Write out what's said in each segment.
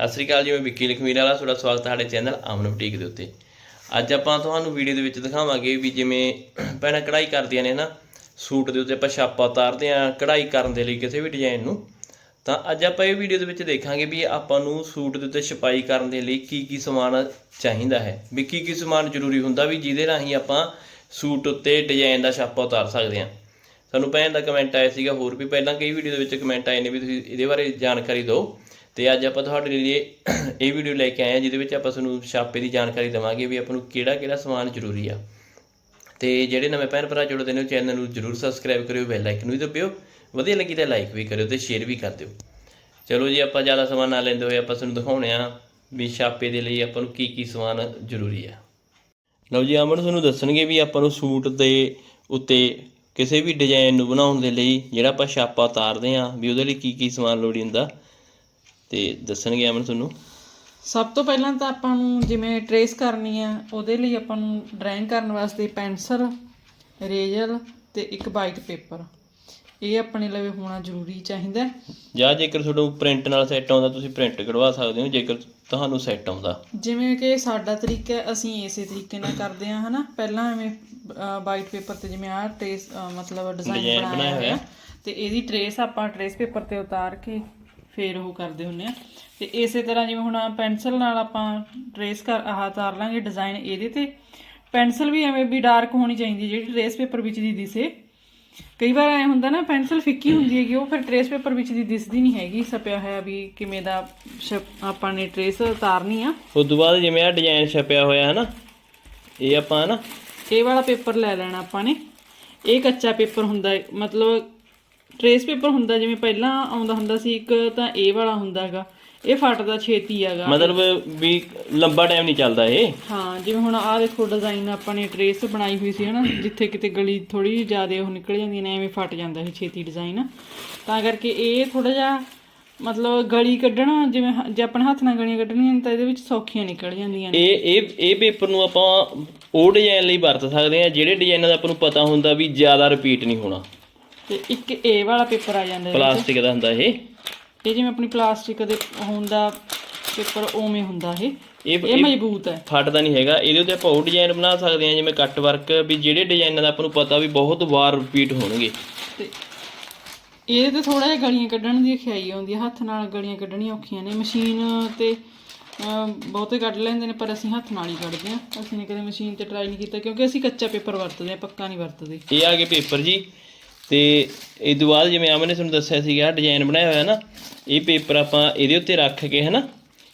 ਸਤਿ ਸ੍ਰੀ ਅਕਾਲ ਜੀ, ਮੈਂ ਵਿੱਕੀ ਲਖਮੀਰ ਵਾਲਾ, ਤੁਹਾਡਾ ਸਵਾਗਤ ਹੈ ਸਾਡੇ ਚੈਨਲ ਅਮਨ ਬੁਟੀਕ ਦੇ ਉੱਤੇ। ਅੱਜ ਆਪਾਂ ਤੁਹਾਨੂੰ ਵੀਡੀਓ ਦੇ ਵਿੱਚ ਦਿਖਾਵਾਂਗੇ ਵੀ ਜਿਵੇਂ ਭੈਣਾਂ ਕਢਾਈ ਕਰਦੀਆਂ ਨੇ ਨਾ, ਸੂਟ ਦੇ ਉੱਤੇ ਆਪਾਂ ਛਾਪਾ ਉਤਾਰਦੇ ਆ ਕਢਾਈ ਕਰਨ ਦੇ ਲਈ ਕਿਸੇ ਵੀ ਡਿਜ਼ਾਈਨ ਨੂੰ। ਤਾਂ ਅੱਜ ਆਪਾਂ ਇਹ ਵੀਡੀਓ ਦੇ ਵਿੱਚ ਦੇਖਾਂਗੇ ਵੀ ਆਪਾਂ ਨੂੰ ਸੂਟ ਦੇ ਉੱਤੇ ਛਪਾਈ ਕਰਨ ਦੇ ਲਈ ਕੀ ਕੀ ਸਮਾਨ ਚਾਹੀਦਾ ਹੈ। ਵੀ ਕੀ ਕੀ ਸਮਾਨ ਜ਼ਰੂਰੀ ਹੁੰਦਾ ਵੀ ਜਿਹਦੇ ਰਾਹੀਂ ਆਪਾਂ ਸੂਟ ਉੱਤੇ ਡਿਜ਼ਾਈਨ ਦਾ ਛਾਪਾ ਉਤਾਰ ਸਕਦੇ ਹਾਂ। ਸਾਨੂੰ ਭੈਣ ਦਾ ਕਮੈਂਟ ਆਇਆ ਸੀਗਾ, ਹੋਰ ਵੀ ਪਹਿਲਾਂ ਕਈ ਵੀਡੀਓ ਦੇ ਵਿੱਚ ਕਮੈਂਟ ਆਏ ਨੇ ਵੀ ਤੁਸੀਂ ਇਹਦੇ ਬਾਰੇ ਜਾਣਕਾਰੀ ਦਿਓ। ਤੇ ਅੱਜ ਆਪਾਂ ਤੁਹਾਡੇ ਲਈ ਇਹ ਵੀਡੀਓ ਲੈ ਕੇ ਆਏ ਹਾਂ, ਜਿਹਦੇ ਵਿੱਚ ਆਪਾਂ ਤੁਹਾਨੂੰ ਛਾਪੇ ਦੀ ਜਾਣਕਾਰੀ ਦੇਵਾਂਗੇ ਵੀ ਆਪਾਂ ਨੂੰ ਕਿਹੜਾ ਕਿਹੜਾ ਸਮਾਨ ਜ਼ਰੂਰੀ ਆ। ਤੇ ਜਿਹੜੇ ਨਵੇਂ ਭੈਣ ਭਰਾ ਜੁੜਦੇ ਨੇ, ਉਹ ਚੈਨਲ ਨੂੰ ਜਰੂਰ ਸਬਸਕ੍ਰਾਈਬ ਕਰਿਓ ਬੈਲ ਆਈਕਨ ਨੂੰ ਵੀ ਦਬਾਇਓ ਵਧੀਆ ਲੱਗੀ ਤਾਂ ਲਾਈਕ ਵੀ ਕਰਿਓ ਤੇ ਸ਼ੇਅਰ ਵੀ ਕਰ ਦਿਓ। ਚਲੋ ਜੀ, ਆਪਾਂ ਜ਼ਿਆਦਾ ਸਮਾਂ ਨਾ ਲੈਂਦੇ ਹੋਏ ਆਪਾਂ ਤੁਹਾਨੂੰ ਦਿਖਾਉਣੇ ਆ ਵੀ ਛਾਪੇ ਦੇ ਲਈ ਆਪਾਂ ਨੂੰ ਕੀ ਕੀ ਸਮਾਨ ਜ਼ਰੂਰੀ ਆ। ਲਓ ਜੀ, ਅਮਨ ਤੁਹਾਨੂੰ ਦੱਸਣਗੇ ਵੀ ਆਪਾਂ ਨੂੰ ਸੂਟ ਦੇ ਉੱਤੇ ਕਿਸੇ ਵੀ ਡਿਜ਼ਾਈਨ ਨੂੰ ਬਣਾਉਣ ਦੇ ਲਈ ਜਿਹੜਾ ਆਪਾਂ ਛਾਪਾ ਉਤਾਰਦੇ ਆ ਵੀ ਉਹਦੇ ਲਈ ਕੀ ਕੀ ਸਮਾਨ ਲੋੜੀ ਹੁੰਦਾ ਤੇ ਦੱਸਣਗੇ ਅਮਨ ਤੁਹਾਨੂੰ? ਸਭ ਤੋਂ ਪਹਿਲਾਂ ਤਾਂ ਆਪਾਂ ਨੂੰ ਜਿਵੇਂ ਟਰੇਸ ਕਰਨੀ ਆ ਉਹਦੇ ਲਈ ਆਪਾਂ ਨੂੰ ਡਰਾਇੰਗ ਕਰਨ ਵਾਸਤੇ ਪੈਨਸਲ ਰੇਜ਼ਰ ਤੇ ਇੱਕ ਵਾਈਟ ਪੇਪਰ ਇਹ ਆਪਣੇ ਲਈ ਹੋਣਾ ਜ਼ਰੂਰੀ ਚਾਹੀਦਾ। ਜਾਂ ਜੇਕਰ ਤੁਹਾਨੂੰ ਪ੍ਰਿੰਟ ਨਾਲ ਸੈੱਟ ਆਉਂਦਾ ਤੁਸੀਂ ਪ੍ਰਿੰਟ ਕਢਵਾ ਸਕਦੇ ਹੋ ਜੇਕਰ ਤੁਹਾਨੂੰ ਸੈੱਟ ਆਉਂਦਾ। ਜਿਵੇਂ ਕਿ ਸਾਡਾ ਤਰੀਕਾ ਹੈ, ਅਸੀਂ ਇਸੇ ਤਰੀਕੇ ਨਾਲ ਕਰਦੇ ਹਾਂ ਹਨਾ? ਪਹਿਲਾਂ ਐਵੇਂ ਵਾਈਟ ਪੇਪਰ ਤੇ ਜਿਵੇਂ ਆਹ ਟਰੇਸ ਮਤਲਬ ਡਿਜ਼ਾਈਨ ਬਣਾਇਆ ਹੋਇਆ। ਤੇ ਇਹਦੀ ਟਰੇਸ ਆਪਾਂ ਟਰੇਸ ਪੇਪਰ ਤੇ ਉਤਾਰ ਕੇ ਫੇਰ ਉਹ ਕਰਦੇ ਹੁੰਨੇ ਆ। ਤੇ ਇਸੇ ਤਰ੍ਹਾਂ ਜਿਵੇਂ ਹੁਣ ਪੈਨਸਲ ਨਾਲ ਆਪਾਂ ਟਰੇਸ ਕਰ ਆਹ ਉਤਾਰ ਲਾਂਗੇ ਡਿਜ਼ਾਈਨ ਇਹਦੇ ਤੇ। ਪੈਨਸਲ ਵੀ ਐਵੇਂ ਵੀ ਡਾਰਕ ਹੋਣੀ ਚਾਹੀਦੀ ਜਿਹੜੀ ਟਰੇਸ ਪੇਪਰ ਵਿੱਚ ਦੀ ਦਿਸੇ। ਕਈ ਵਾਰ ਐ ਹੁੰਦਾ ਨਾ ਪੈਨਸਲ ਫਿੱਕੀ ਹੁੰਦੀ ਹੈਗੀ ਉਹ ਫਿਰ ਟਰੇਸ ਪੇਪਰ ਵਿੱਚ ਦੀ ਦਿਸਦੀ ਨਹੀਂ ਹੈਗੀ ਛਪਿਆ ਹੋਇਆ ਵੀ ਕਿਵੇਂ ਦਾ ਆਪਾਂ ਨੇ ਟਰੇਸ ਉਤਾਰਨੀ ਆ। ਉਸ ਤੋਂ ਬਾਅਦ ਜਿਵੇਂ ਆ ਡਿਜ਼ਾਈਨ ਛਪਿਆ ਹੋਇਆ ਹੈ ਨਾ ਇਹ ਆਪਾਂ ਨਾ ਇਹ ਵਾਲਾ ਪੇਪਰ ਲੈ ਲੈਣਾ ਆਪਾਂ ਨੇ। ਇਹ ਕੱਚਾ ਪੇਪਰ ਹੁੰਦਾ ਮਤਲਬ ਟਰੇਸ ਪੇਪਰ ਹੁੰਦਾ ਜਿਵੇਂ ਪਹਿਲਾਂ ਆਉਂਦਾ ਹੁੰਦਾ ਸੀ ਇੱਕ ਤਾਂ ਇਹ ਵਾਲਾ ਹੁੰਦਾ ਹੈਗਾ ਇਹ ਫਟਦਾ ਛੇਤੀ ਹੈਗਾ। ਮਤਲਬ ਵੀ ਲੰਬਾ ਟਾਈਮ ਨਹੀਂ ਚੱਲਦਾ ਇਹ? ਹਾਂ ਜਿਵੇਂ ਹੁਣ ਆਹ ਦੇਖੋ ਡਿਜ਼ਾਈਨ ਆਪਾਂ ਨੇ ਟਰੇਸ ਬਣਾਈ ਹੋਈ ਸੀ ਹਨਾ ਜਿੱਥੇ ਕਿਤੇ ਗਲੀ ਥੋੜੀ ਜ਼ਿਆਦਾ ਉਹ ਨਿਕਲ ਜਾਂਦੀ ਨੇ ਐਵੇਂ ਫਟ ਜਾਂਦਾ ਇਹ ਛੇਤੀ ਡਿਜ਼ਾਈਨ ਤਾਂ ਕਰਕੇ ਇਹ ਥੋੜਾ ਜਿਹਾ ਮਤਲਬ ਗਲੀ ਕੱਢਣਾ ਜਿਵੇਂ ਜੇ ਆਪਣੇ ਹੱਥ ਨਾਲ ਗਲੀਆਂ ਕੱਢਣੀਆਂ ਨੇ ਤਾਂ ਇਹਦੇ ਵਿੱਚ ਸੌਖੀਆਂ ਨਿਕਲ ਜਾਂਦੀਆਂ ਨੇ। ਇਹ ਇਹ ਇਹ ਪੇਪਰ ਨੂੰ ਆਪਾਂ ਉਹ ਡਿਜ਼ਾਈਨ ਲਈ ਵਰਤ ਸਕਦੇ ਆ ਜਿਹੜੇ ਡਿਜ਼ਾਈਨਾਂ ਦਾ ਆਪਾਂ ਨੂੰ ਪਤਾ ਹੁੰਦਾ ਵੀ ਜ਼ਿਆਦਾ ਰਿਪੀਟ ਨਹੀਂ ਹੋਣਾ। ਤੇ ਇੱਕ ਇਹ ਵਾਲਾ ਪੇਪਰ ਆ ਜਾਂਦਾ ਇਹਦੇ ਵਿੱਚ। ਪਲਾਸਟਿਕ ਦਾ ਹੁੰਦਾ ਇਹ? ਇਹ ਜਿਵੇਂ ਆਪਣੀ ਪਲਾਸਟਿਕ ਦੇ ਹੁੰਦਾ ਪੇਪਰ ਉਵੇਂ ਹੁੰਦਾ ਇਹ। ਇਹ ਇਹ ਮਜ਼ਬੂਤ ਹੈ। ਫਟਦਾ ਨਹੀਂ ਹੈਗਾ। ਇਹਦੇ ਉੱਤੇ ਆਪਾਂ ਉਹ ਡਿਜ਼ਾਈਨ ਬਣਾ ਸਕਦੇ ਆ ਜਿਵੇਂ ਕੱਟ ਵਰਕ ਵੀ ਜਿਹੜੇ ਡਿਜ਼ਾਈਨਾਂ ਦਾ ਆਪਾਂ ਨੂੰ ਪਤਾ ਵੀ ਬਹੁਤ ਵਾਰ ਰਿਪੀਟ ਹੋਣਗੇ। ਤੇ ਤੇ ਥੋੜਾ ਜਿਹਾ ਗਲੀਆਂ ਕੱਢਣ ਦੀ ਖਿਆਈ ਆਉਂਦੀ ਹੈ ਹੱਥ ਨਾਲ ਗਲੀਆਂ ਕੱਢਣੀਆਂ ਔਖੀਆਂ ਨੇ। ਮਸ਼ੀਨ ਤੇ ਅਮ, ਬਹੁਤੇ ਕੱਢ ਲੈਂਦੇ ਨੇ ਪਰ ਅਸੀਂ ਹੱਥ ਨਾਲ ਹੀ ਕੱਢਦੇ ਹਾਂ। ਅਸੀਂ ਨੇ ਕਦੇ ਮਸ਼ੀਨ ਤੇ ਟਰਾਈ ਨਹੀਂ ਕੀਤਾ ਕਿਉਂਕਿ ਅਸੀਂ ਕੱਚਾ ਪੇਪਰ ਵਰਤਦੇ ਹਾਂ ਪੱਕਾ ਨਹੀਂ ਵਰਤਦੇ। ਇਹ ਆ ਗਏ ਪੇਪਰ ਜੀ। ਤੇ ਇਹ ਤੋਂ ਬਾਅਦ ਜਿਵੇਂ ਆਮਨੇ ਤੁਹਾਨੂੰ ਦੱਸਿਆ ਸੀਗਾ ਡਿਜ਼ਾਈਨ ਬਣਾਇਆ ਹੋਇਆ ਨਾ ਇਹ ਪੇਪਰ ਆਪਾਂ ਇਹਦੇ ਉੱਤੇ ਰੱਖ ਕੇ ਹਨਾ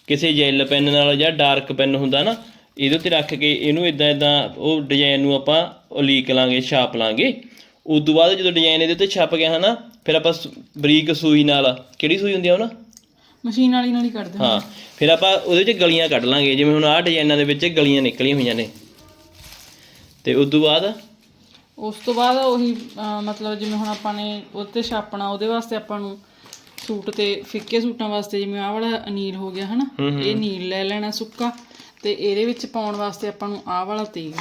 ਕਿਸੇ ਜੈਲ ਪੈਨ ਨਾਲ ਜਾਂ ਡਾਰਕ ਪੈਨ ਹੁੰਦਾ ਨਾ ਇਹਦੇ ਉੱਤੇ ਰੱਖ ਕੇ ਇਹਨੂੰ ਇਦਾਂ ਇਦਾਂ ਉਹ ਡਿਜ਼ਾਈਨ ਨੂੰ ਆਪਾਂ ਉਲੀਕ ਲਾਂਗੇ ਛਾਪ ਲਾਂਗੇ। ਉਸ ਤੋਂ ਬਾਅਦ ਜਦੋਂ ਡਿਜ਼ਾਈਨ ਇਹਦੇ ਉੱਤੇ ਛਪ ਗਿਆ ਹਨਾ ਫਿਰ ਆਪਾਂ ਬਰੀਕ ਸੂਈ ਨਾਲ ਕਿਹੜੀ ਸੂਈ ਹੁੰਦੀ ਆ ਉਹ ਨਾ ਮਸ਼ੀਨ ਵਾਲੀ ਨਾਲ ਹੀ ਕੱਢਦੇ ਹਾਂ ਹਾਂ ਫਿਰ ਆਪਾਂ ਉਹਦੇ ਵਿੱਚ ਗਲੀਆਂ ਕੱਢ ਲਾਂਗੇ ਜਿਵੇਂ ਹੁਣ ਆਹ ਡਿਜ਼ਾਈਨਾਂ ਦੇ ਵਿੱਚ ਗਲੀਆਂ ਨਿਕਲੀਆਂ ਹੋਈਆਂ ਨੇ। ਤੇ ਉਸ ਤੋਂ ਬਾਅਦ ਉਸ ਤੋਂ ਬਾਅਦ ਉਹੀ ਮਤਲਬ ਜਿਵੇਂ ਹੁਣ ਆਪਾਂ ਨੇ ਉਹਦੇ ਤੇ ਛਾਪਣਾ ਉਹਦੇ ਵਾਸਤੇ ਆਪਾਂ ਨੂੰ ਸੂਟ ਤੇ ਫਿੱਕੇ ਸੂਟਾਂ ਵਾਸਤੇ ਜਿਵੇਂ ਆਹ ਵਾਲਾ ਅਨੀਲ ਹੋ ਗਿਆ ਹਨਾ? ਇਹ ਨੀਲ ਲੈ ਲੈਣਾ ਸੁੱਕਾ ਤੇ ਇਹਦੇ ਵਿੱਚ ਪਾਉਣ ਵਾਸਤੇ ਆਪਾਂ ਨੂੰ ਆਹ ਵਾਲਾ ਤੇਲ।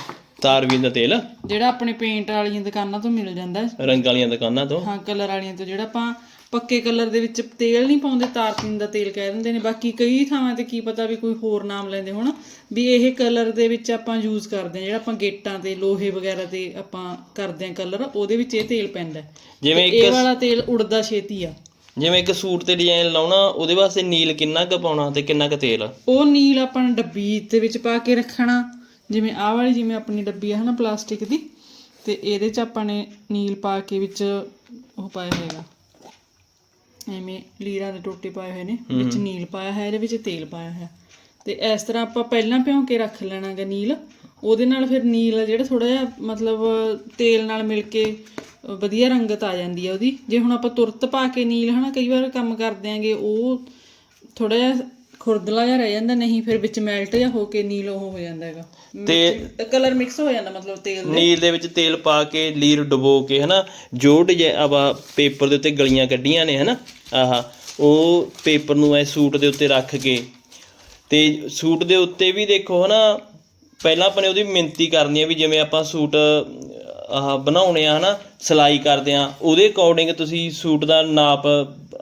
ਤਾਰਵੀਂ ਦਾ ਤੇਲ? ਜਿਹੜਾ ਆਪਣੇ ਪੇਂਟ ਵਾਲੀਆਂ ਦੁਕਾਨਾਂ ਤੋਂ ਮਿਲ ਜਾਂਦਾ ਹੈ। ਰੰਗ ਵਾਲੀਆਂ ਦੁਕਾਨਾਂ ਤੋਂ? ਹਾਂ ਕਲਰ ਵਾਲੀਆਂ ਤੋਂ ਜਿਹੜਾ ਆਪਾਂ ਪੱਕੇ ਕਲਰ ਦੇ ਵਿੱਚ ਤੇਲ ਨਹੀਂ ਪਾਉਂਦੇ ਤਾਰਪੀਨ ਦਾ ਤੇਲ ਕਹਿ ਦਿੰਦੇ ਨੇ। ਬਾਕੀ ਕਈ ਥਾਵਾਂ ਤੇ ਕੀ ਪਤਾ ਵੀ ਕੋਈ ਹੋਰ ਨਾਮ ਲੈਂਦੇ ਹੋਣ ਵੀ ਇਹ ਕਲਰ ਦੇ ਵਿੱਚ ਆਪਾਂ ਯੂਜ਼ ਕਰਦੇ ਹਾਂ ਜਿਹੜਾ ਆਪਾਂ ਗੇਟਾਂ ਤੇ ਲੋਹੇ ਵਗੈਰਾ ਤੇ ਆਪਾਂ ਕਰਦੇ ਹਾਂ ਕਲਰ ਉਹਦੇ ਵਿੱਚ ਇਹ ਤੇਲ ਪੈਂਦਾ। ਜਿਵੇਂ ਇਹ ਵਾਲਾ ਤੇਲ ਉੜਦਾ ਛੇਤੀ ਆ। ਜਿਵੇਂ ਇੱਕ ਸੂਟ ਤੇ ਡਿਜ਼ਾਈਨ ਲਾਉਣਾ ਉਹਦੇ ਵਾਸਤੇ ਨੀਲ ਕਿੰਨਾ ਕੁ ਪਾਉਣਾ ਤੇ ਕਿੰਨਾ ਕੁ ਤੇਲ? ਉਹ ਨੀਲ ਆਪਾਂ ਨੇ ਡੱਬੀ ਦੇ ਵਿੱਚ ਪਾ ਕੇ ਰੱਖਣਾ। ਜਿਵੇਂ ਆਹ ਵਾਲੀ ਜਿਵੇਂ ਆਪਣੀ ਡੱਬੀ ਆ ਹਨਾ ਪਲਾਸਟਿਕ ਦੀ। ਤੇ ਇਹਦੇ 'ਚ ਆਪਾਂ ਨੇ ਨੀਲ ਪਾ ਕੇ ਵਿੱਚ ਉਹ ਪਾਇਆ ਹੋਏਗਾ ਐਵੇਂ ਲੀਰਾਂ ਦੇ ਟੋਟੇ ਪਾਏ ਹੋਏ ਨੇ ਵਿੱਚ ਨੀਲ ਪਾਇਆ ਹੈ ਇਹਦੇ ਵਿੱਚ ਤੇਲ ਪਾਇਆ ਹੈ ਤੇ ਇਸ ਤਰ੍ਹਾਂ ਆਪਾਂ ਪਹਿਲਾਂ ਭਿਉਂ ਕੇ ਰੱਖ ਲੈਣਾਗਾ ਨੀਲ। ਉਹਦੇ ਨਾਲ ਫਿਰ ਨੀਲ ਜਿਹੜਾ ਥੋੜਾ ਜਿਹਾ ਮਤਲਬ ਤੇਲ ਨਾਲ ਮਿਲ ਕੇ ਵਧੀਆ ਰੰਗਤ ਆ ਜਾਂਦੀ ਹੈ ਉਹਦੀ। ਜੇ ਹੁਣ ਆਪਾਂ ਤੁਰਤ ਪਾ ਕੇ ਨੀਲ ਹਨਾ ਕਈ ਵਾਰ ਕੰਮ ਕਰਦੇ ਆਂਗੇ ਉਹ ਥੋੜਾ ਜਿਹਾ ਖੁਰਦਲਾ ਜਿਹਾ ਰਹਿ ਜਾਂਦਾ ਨਹੀਂ ਫਿਰ ਵਿੱਚ ਮੈਲਟ ਜਿਹਾ ਹੋ ਕੇ ਨੀਲ ਉਹ ਹੋ ਜਾਂਦਾ ਹੈਗਾ। ਤੇ ਕਲਰ ਮਿਕਸ ਹੋ ਜਾਂਦਾ ਮਤਲਬ ਤੇਲ ਦੇ। ਨੀਲ ਦੇ ਵਿੱਚ ਤੇਲ ਪਾ ਕੇ ਲੀਰ ਡੁਬੋ ਕੇ ਹਨਾ? ਜੋ ਡਿਜ਼ਾਈਨ ਆਪਾਂ ਪੇਪਰ ਦੇ ਉੱਤੇ ਗਲੀਆਂ ਕੱਢੀਆਂ ਨੇ ਹਨਾ? ਆਹਾ ਉਹ ਪੇਪਰ ਨੂੰ ਐ ਸੂਟ ਦੇ ਉੱਤੇ ਰੱਖ ਕੇ। ਤੇ ਸੂਟ ਦੇ ਉੱਤੇ ਵੀ ਦੇਖੋ ਹਨਾ? ਪਹਿਲਾਂ ਆਪਾਂ ਨੇ ਉਹਦੀ ਮਿਹਨਤੀ ਕਰਨੀ ਆ ਵੀ ਜਿਵੇਂ ਆਪਾਂ ਸੂਟ ਆਹ ਬਣਾਉਣੇ ਆ ਹਨਾ? ਸਿਲਾਈ ਕਰਦੇ ਆ ਉਹਦੇ ਅਕੋਰਡਿੰਗ ਤੁਸੀਂ ਸੂਟ ਦਾ ਨਾਪ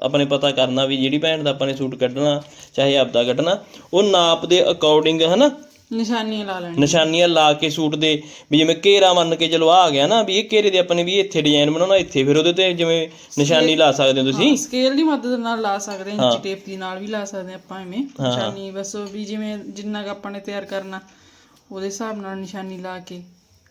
ਆਪਣੇ ਪਤਾ ਕਰਨਾ ਵੀ ਜਿਹੜੀ ਭੈਣ ਦਾ ਆਪਾਂ ਨੇ ਸੂਟ ਕੱਢਣਾ ਚਾਹੇ ਆਪਦਾ ਕੱਢਣਾ ਉਹ ਨਾਪ ਦੇ ਅਕੋਰਡਿੰਗ ਹਨਾ? ਨਿਸ਼ਾਨੀਆਂ ਲਾ ਲੈਣੀ ਨਿਸ਼ਾਨੀਆਂ ਲਾ ਕੇ ਸੂਟ ਦੇ ਵੀ ਜਿਵੇਂ ਘੇਰਾ ਮੰਨ ਕੇ ਚਲੋ ਆ ਗਿਆ ਨਾ ਵੀ ਇਹ ਘੇਰੇ ਦੇ ਆਪਣੇ ਵੀ ਇੱਥੇ ਡਿਜ਼ਾਈਨ ਬਣਾਉਣਾ ਇੱਥੇ ਫਿਰ ਉਹਦੇ ਤੇ ਜਿਵੇਂ ਨਿਸ਼ਾਨੀ ਲਾ ਸਕਦੇ ਹੋ ਤੁਸੀਂ। ਸਕੇਲ ਦੀ ਮਦਦ ਨਾਲ ਲਾ ਸਕਦੇ ਹਾਂ ਇੰਚੀ ਟੇਪ ਦੀ ਨਾਲ ਵੀ ਲਾ ਸਕਦੇ ਹਾਂ ਆਪਾਂ ਐਵੇਂ ਨਿਸ਼ਾਨੀ ਬਸ ਵੀ ਜਿਵੇਂ ਜਿੰਨਾ ਕੁ ਆਪਾਂ ਨੇ ਤਿਆਰ ਕਰਨਾ ਉਹਦੇ ਹਿਸਾਬ ਨਾਲ ਨਿਸ਼ਾਨੀ ਲਾ ਕੇ।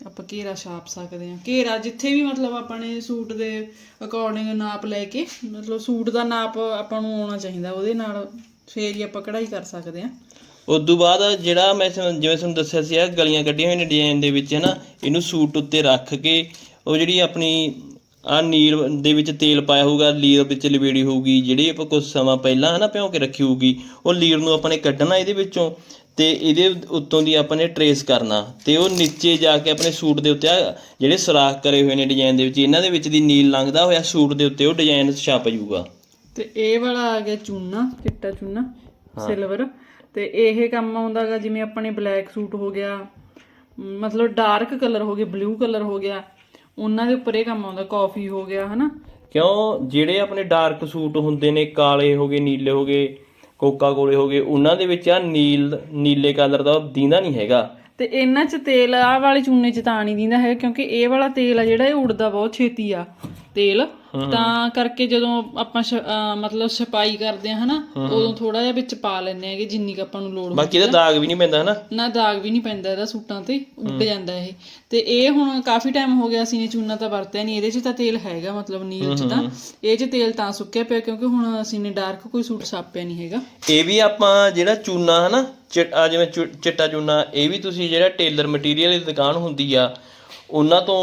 ਆਪਾਂ ਘੇਰਾ ਛਾਪ ਸਕਦੇ ਹਾਂ। ਘੇਰਾ ਜਿੱਥੇ ਵੀ ਮਤਲਬ ਆਪਾਂ ਨੇ ਸੂਟ ਦੇ ਅਕੋਰਡਿੰਗ ਨਾਪ ਲੈ ਕੇ, ਮਤਲਬ ਸੂਟ ਦਾ ਨਾਪ ਆਪਾਂ ਨੂੰ ਆਉਣਾ ਚਾਹੀਦਾ, ਉਹਦੇ ਨਾਲ ਫੇਰ ਹੀ ਆਪਾਂ ਕਢਾਈ ਕਰ ਸਕਦੇ ਹਾਂ। ਉਦੋਂ ਬਾਅਦ ਜਿਹੜਾ ਮੈਂ ਤੁਹਾਨੂੰ- ਜਿਵੇਂ ਤੁਹਾਨੂੰ ਦੱਸਿਆ ਸੀ ਆ ਗਲੀਆਂ ਕੱਢੀਆਂ ਹੋਈਆਂ ਨੇ ਡਿਜ਼ਾਈਨ ਦੇ ਵਿੱਚ ਹੈ ਨਾ ਇਹਨੂੰ ਸੂਟ ਉੱਤੇ ਰੱਖ ਕੇ, ਉਹ ਜਿਹੜੀ ਆਪਣੀ ਆ ਨੀਲ ਦੇ ਵਿੱਚ ਤੇਲ ਪਾਇਆ ਹੋਊਗਾ ਲੀਰ ਵਿੱਚ ਲਵੇੜੀ ਹੋਊਗੀ ਜਿਹੜੀ ਆਪਾਂ ਕੁਝ ਸਮਾਂ ਪਹਿਲਾਂ ਹੈ ਨਾ ਭਿਉਂ ਕੇ ਰੱਖੀ ਹੋਊਗੀ ਉਹ ਲੀਰ ਨੂੰ ਆਪਾਂ ਨੇ ਕੱਢਣਾ ਇਹਦੇ ਵਿੱਚੋਂ ਤੇ ਇਹਦੇ ਉੱਤੋਂ ਦੀ ਆਪਾਂ ਨੇ ਟਰੇਸ ਕਰਨਾ ਤੇ ਉਹ ਨੀਚੇ ਜਾ ਕੇ ਆਪਣੇ ਸੂਟ ਦੇ ਉੱਤੇ ਜਿਹੜੇ ਸੁਰਾਖ ਕਰੇ ਹੋਏ ਨੇ ਡਿਜ਼ਾਈਨ ਦੇ ਵਿੱਚ ਇਹਨਾਂ ਦੇ ਵਿੱਚ ਦੀ ਨੀਲ ਲੰਘਦਾ ਹੋਇਆ ਸੂਟ ਦੇ ਉੱਤੇ ਉਹ ਡਿਜ਼ਾਈਨ ਛਪ ਜਾਊਗਾ। ਤੇ ਇਹ ਵਾਲਾ ਆ ਗਿਆ ਚੂਨਾ ਚਿੱਟਾ ਚੂਨਾ ਸਿਲਵਰ ਤੇ ਇਹ ਕੰਮ ਆਉਂਦਾਗਾ ਜਿਵੇਂ ਆਪਣੇ ਬਲੈਕ ਸੂਟ ਹੋ ਗਿਆ ਮਤਲਬ ਡਾਰਕ ਕਲਰ ਹੋ ਗਏ ਬਲੂ ਕਲਰ ਹੋ ਗਿਆ ਉਹਨਾਂ ਦੇ ਉੱਪਰ ਇਹ ਕੰਮ ਆਉਂਦਾ ਕਾਫੀ ਹੋ ਗਿਆ ਹਨਾ? ਕਿਉਂ? ਜਿਹੜੇ ਆਪਣੇ ਡਾਰਕ ਸੂਟ ਹੁੰਦੇ ਨੇ ਕਾਲੇ ਹੋ ਗਏ ਨੀਲੇ ਹੋ ਗਏ ਕੋਕਾ ਕੋਲੇ ਹੋ ਗਏ ਉਹਨਾਂ ਦੇ ਵਿੱਚ ਆ ਨੀਲ ਨੀਲੇ ਕਲਰ ਦਾ ਦੀਂਦਾ ਨਹੀਂ ਹੈਗਾ। ਤੇ ਇਹਨਾਂ 'ਚ ਤੇਲ ਆਹ ਵਾਲੇ ਚੂਨੇ 'ਚ ਤਾਂ ਨਹੀਂ ਦਿੰਦਾ ਹੈ ਕਿਉਂਕਿ ਇਹ ਵਾਲਾ ਤੇਲ ਆ ਜਿਹੜਾ ਇਹ ਉੜਦਾ ਬਹੁਤ ਛੇਤੀ ਆ। ਤੇਲ ਤਾਂ ਕਰਕੇ ਜਦੋਂ ਆਪਾਂ ਸ਼- ਮਤਲਬ ਛਪਾਈ ਕਰਦੇ ਆ ਹਨਾ ਉਦੋਂ ਥੋੜਾ ਜਿਹਾ ਵਿੱਚ ਪਾ ਲੈਂਦੇ ਆਗੇ ਜਿੰਨੀ ਕੁ ਆਪਾਂ ਨੂੰ ਲੋੜ ਬਾਕੀ ਇਹਦਾ ਦਾਗ ਵੀ ਨਹੀਂ ਪੈਂਦਾ ਹਨਾ। ਨਾ ਦਾਗ ਵੀ ਨਹੀਂ ਪੈਂਦਾ ਇਹਦਾ ਸੂਟਾਂ ਤੇ ਉੱਡ ਜਾਂਦਾ ਇਹ। ਤੇ ਇਹ ਹੁਣ ਕਾਫੀ ਟਾਈਮ ਹੋ ਗਿਆ ਅਸੀਂ ਨੇ ਚੂਨਾ ਤਾਂ ਵਰਤਿਆ ਨਹੀਂ ਇਹਦੇ 'ਚ ਤਾਂ ਤੇਲ ਹੈਗਾ ਮਤਲਬ ਨੀਲ 'ਚ ਤਾਂ। ਇਹ 'ਚ ਤੇਲ ਤਾਂ ਸੁੱਕਿਆ ਪਿਆ ਕਿਉਂਕਿ ਹੁਣ ਅਸੀਂ ਨੇ ਡਾਰਕ ਕੋਈ ਸੂਟ ਛਾਪਿਆ ਨਹੀਂ ਹੈਗਾ। ਇਹ ਵੀ ਆਪਾਂ ਜਿਹੜਾ ਚੂਨਾ ਹਨਾ ਚਿ- ਆ ਜਿਵੇਂ ਚਿੱਟਾ ਚੂਨਾ ਇਹ ਵੀ ਤੁਸੀਂ ਜਿਹੜਾ ਟੇਲਰ ਮਟੀਰੀਅਲ ਦੀ ਦੁਕਾਨ ਹੁੰਦੀ ਆ ਉਹਨਾਂ ਤੋਂ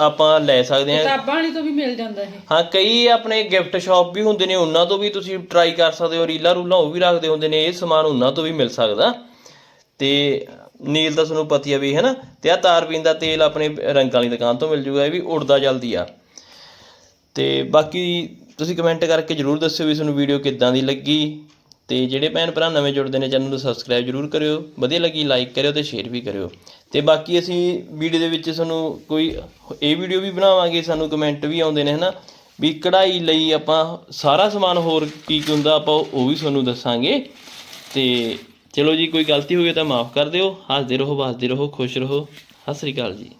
ਆਪਾਂ ਲੈ ਸਕਦੇ ਆ ਕਿਤਾਬਾਂ ਵਾਲੀ ਤੋਂ ਵੀ ਮਿਲ ਜਾਂਦਾ ਇਹ। ਹਾਂ ਕਈ ਆਪਣੇ ਗਿਫਟ ਸ਼ਾਪ ਵੀ ਹੁੰਦੇ ਨੇ ਉਹਨਾਂ ਤੋਂ ਵੀ ਤੁਸੀਂ ਟਰਾਈ ਕਰ ਸਕਦੇ ਹੋ। ਰੀਲਾ ਰੂਲਾਂ ਉਹ ਵੀ ਰੱਖਦੇ ਹੁੰਦੇ ਨੇ ਇਹ ਸਮਾਨ ਉਹਨਾਂ ਤੋਂ ਵੀ ਮਿਲ ਸਕਦਾ। ਤੇ ਨੀਲ ਦਾ ਤੁਹਾਨੂੰ ਪਤੀ ਆ ਵੀ ਹੈ ਨਾ ਤੇ ਆ ਤਾਰਬੀਨ ਦਾ ਤੇਲ ਆਪਣੇ ਰੰਗਾਂ ਵਾਲੀ ਦੁਕਾਨ ਤੋਂ ਮਿਲ ਜੂਗਾ ਇਹ ਵੀ ਉੜਦਾ ਜਲਦੀ ਆ। ਤੇ ਬਾਕੀ ਤੁਸੀਂ ਕਮੈਂਟ ਕਰਕੇ ਜਰੂਰ ਦੱਸਿਓ ਵੀ ਤੁਹਾਨੂੰ ਵੀਡੀਓ ਕਿੱਦਾਂ ਦੀ ਲੱਗੀ। ਤੇ ਜਿਹੜੇ ਭੈਣ ਭਰਾ ਨਵੇਂ ਜੁੜਦੇ ਨੇ ਚੈਨਲ ਨੂੰ ਸਬਸਕ੍ਰਾਈਬ ਜਰੂਰ ਕਰਿਓ, ਵਧੀਆ ਲੱਗੀ ਲਾਈਕ ਕਰਿਓ ਤੇ ਸ਼ੇਅਰ ਵੀ ਕਰਿਓ। ਤੇ ਬਾਕੀ ਅਸੀਂ ਵੀਡੀਓ ਦੇ ਵਿੱਚ ਤੁਹਾਨੂੰ ਕੋਈ ਇਹ ਵੀਡੀਓ ਵੀ ਬਣਾਵਾਂਗੇ, ਸਾਨੂੰ ਕਮੈਂਟ ਵੀ ਆਉਂਦੇ ਨੇ, ਹਨਾ? ਵੀ ਕਢਾਈ ਲਈ ਆਪਾਂ ਸਾਰਾ ਸਮਾਨ ਹੋਰ ਕੀ ਕੀ ਹੁੰਦਾ ਆਪਾਂ ਉਹ ਵੀ ਤੁਹਾਨੂੰ ਦੱਸਾਂਗੇ। ਤੇ ਚਲੋ ਜੀ, ਕੋਈ ਗਲਤੀ ਹੋ ਗਈ ਤਾਂ ਮਾਫ ਕਰ ਦਿਓ। ਹੱਸਦੇ ਰਹੋ ਹੱਸਦੇ ਰਹੋ, ਖੁਸ਼ ਰਹੋ। ਸਤਿ ਸ੍ਰੀ ਅਕਾਲ ਜੀ।